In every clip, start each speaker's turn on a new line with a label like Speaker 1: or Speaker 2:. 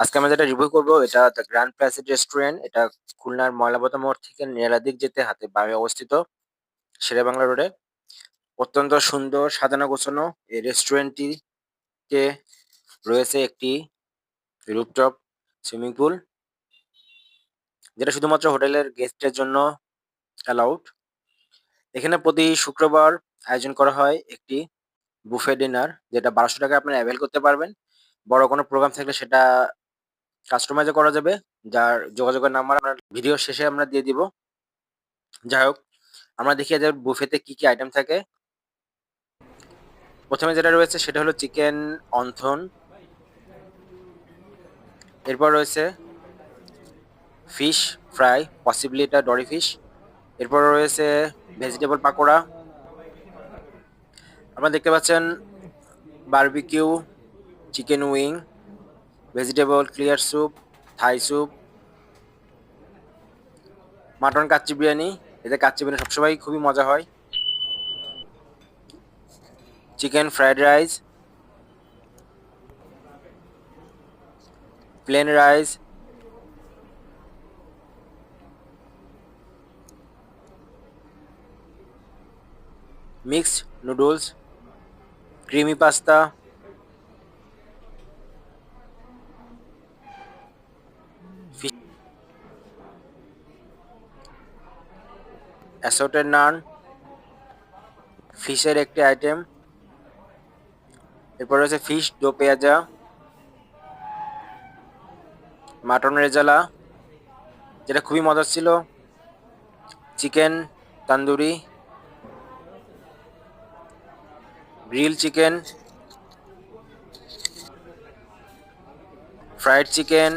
Speaker 1: আজকে আমরা যেটা রিভিউ করব, এটা দ্য গ্র্যান্ড প্যাসেজ রেস্টুরেন্ট এটা খুলনার ময়লাপতা মোড় থেকে নেরাদিক যেতে হাতে বামে অবস্থিত শেরেবাংলা রোডে অত্যন্ত সুন্দর, সাজানো গোছানো এই রেস্টুরেন্টটিতে রয়েছে একটি রুপটপ সুইমিং পুল যেটা শুধুমাত্র হোটেলের গেস্টের জন্য অ্যালাউড এখানে প্রতি শুক্রবার আয়োজন করা হয় একটি বুফে ডিনার যেটা বারোশো টাকা আপনারা অ্যাভেল করতে পারবেন। বড় কোনো প্রোগ্রাম থাকলে সেটা কাস্টমাইজও করা যাবে। যার যোগাযোগের নাম্বার আমরা ভিডিও শেষে আমরা দিয়ে দিব। যাই হোক, আমরা দেখিয়ে যাই বুফেতে কি কি আইটেম থাকে। প্রথমে যেটা রয়েছে সেটা হলো চিকেন অন্থন। এরপর রয়েছে ফিশ ফ্রাই পসিবলি এটা ডরি ফিশ এরপর রয়েছে ভেজিটেবল পাকোড়া। আপনারা দেখতে পাচ্ছেন barbecue chicken wing vegetable, clear soup, Thai soup, mutton kacchi biryani. এতে কাচ্চি বিরিয়ানি সবসময় খুবই মজা হয়। Chicken fried rice, plain rice, mixed noodles, creamy pasta assorted naan, ফিশের একটি আইটেম। এরপর রয়েছে ফিশ দো পেঁয়াজা, মাটন রেজালা, যেটা খুবই মজার ছিল। Chicken, tandoori, grill chicken, fried chicken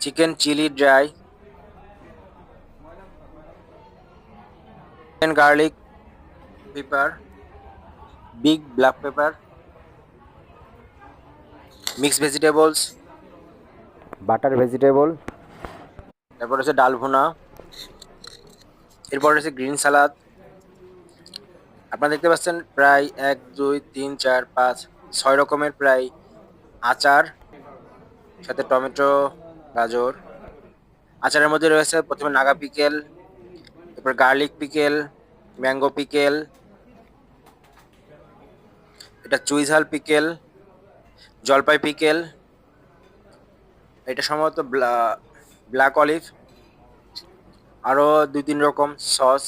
Speaker 1: chicken chili dry chicken garlic pepper big black pepper mixed vegetables butter vegetable তারপর হচ্ছে ডাল ভুনা এরপর রয়েছে গ্রিন সালাদ। আপনারা দেখতে পাচ্ছেন প্রায় এক দুই তিন চার পাঁচ ছয় রকমের প্রায় আচার সাথে টমেটো গাজর, আচারের মধ্যে রয়েছে প্রথমে নাগা পিকেল, তারপর গার্লিক পিকেল, ম্যাঙ্গো পিকেল, এটা চুইঝাল পিকেল, জলপাই পিকেল, এটা সম্ভবত ব্ল্যাক অলিভ আরও দুই তিন রকম সস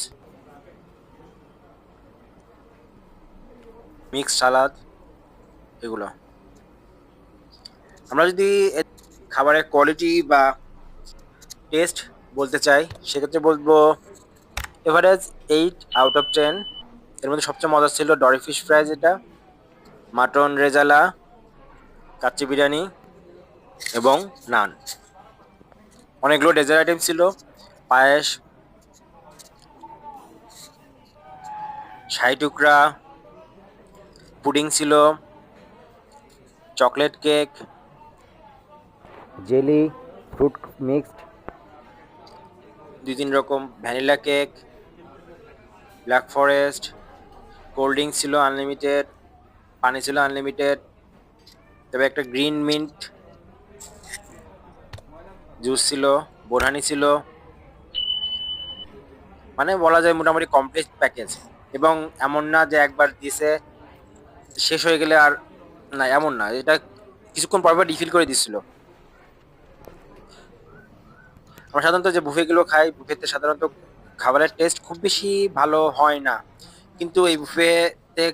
Speaker 1: মিক্স সালাদ, এগুলো। আমরা যদি খাবারের কোয়ালিটি বা টেস্ট বলতে চাই, সেক্ষেত্রে বলব average eight out of ten এর মধ্যে সবচেয়ে মজার ছিল ডরি ফিশ ফ্রাই যেটা মাটন রেজালা, কাচ্চি বিরিয়ানি এবং নান। অনেকগুলো ডেজার্ট আইটেম ছিল, পায়েস, শাহি টুকরা, পুডিং ছিল chocolate cake jelly, fruit mixed. দুই তিন রকম vanilla cake, black forest, cold drinks ছিল আনলিমিটেড, পানি ছিল আনলিমিটেড, তবে একটা গ্রিন মিন্ট, জুস ছিল, বোরহানি ছিল। মানে বলা যায় মোটামুটি কমপ্লিট প্যাকেজ। এবং এমন না যে একবার দিছে, শেষ হয়ে গেলে আর না, এমন না। এটা কিছুক্ষণ পর পর রিফিল করে দিচ্ছিল আমরা সাধারণত যে বুফেগুলো খাই বুফেতে সাধারণত খাবারের টেস্ট খুব বেশি ভালো হয় না। কিন্তু এই বুফেতে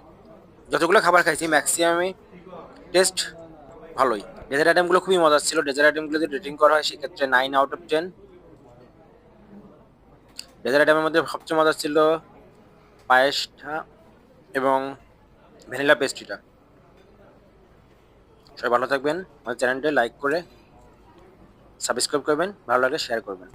Speaker 1: যতগুলো খাবার খাইছি ম্যাক্সিমামই টেস্ট ভালোই। ডেজার্ট আইটেমগুলো খুবই মজার ছিল। ডেজার্ট আইটেমগুলো যদি রেটিং করা হয়, সেক্ষেত্রে nine out of ten dessert আইটেমের মধ্যে সবচেয়ে মজার ছিল পায়েসটা এবং ভ্যানিলা পেস্ট্রিটা সবাই ভালো থাকবেন। আমাদের চ্যানেলটা লাইক করে সাবস্ক্রাইব করবেন ভালো লাগে শেয়ার করবেন।